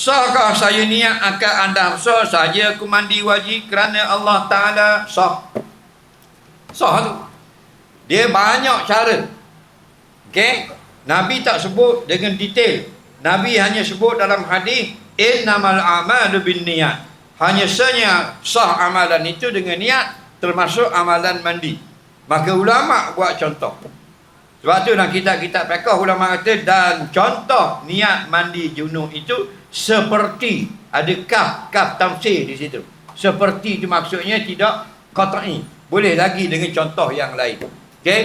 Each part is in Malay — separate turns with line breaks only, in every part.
Sahkah saya niat akan anda sah saja aku mandi wajib kerana Allah Ta'ala sah. Sah tu. Dia banyak cara. Okey? Nabi tak sebut dengan detail. Nabi hanya sebut dalam hadis innamal a'malu binniyat. Hanya saja sah amalan itu dengan niat termasuk amalan mandi. Maka ulama buat contoh. Sebab tu dalam kitab-kitab fiqh ulama kata dan contoh niat mandi junub itu seperti ada kaf kaf tamsil di situ. Seperti itu maksudnya tidak qat'i. Boleh lagi dengan contoh yang lain. Okey?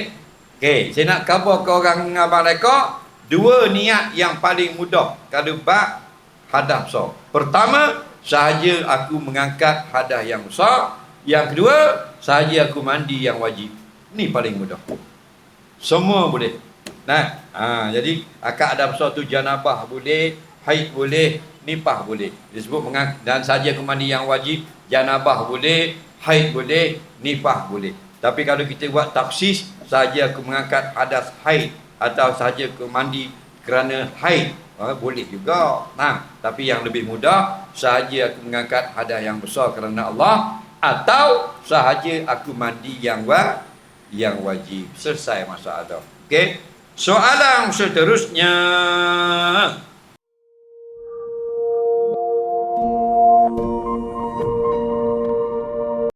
Okey, saya nak cover ke orang abang mereka dua niat yang paling mudah kalau bab hadah besar. Pertama, sahaja aku mengangkat hadah yang besar. Yang kedua, sahaja aku mandi yang wajib. Ni paling mudah. Semua boleh. Nah, ha, jadi akad ada besar tu janabah boleh, haid boleh, nipah boleh. Disebut mengang dan saja kemandi yang wajib, janabah boleh, haid boleh, nipah boleh. Tapi kalau kita buat taksis, saja aku mengangkat hadas haid atau saja ke mandi kerana haid, ha, boleh juga. Nah, tapi yang lebih mudah, sahaja aku mengangkat hadas yang besar kerana Allah atau sahaja aku mandi yang wajib yang wajib selesai masalah Okey. Soalan seterusnya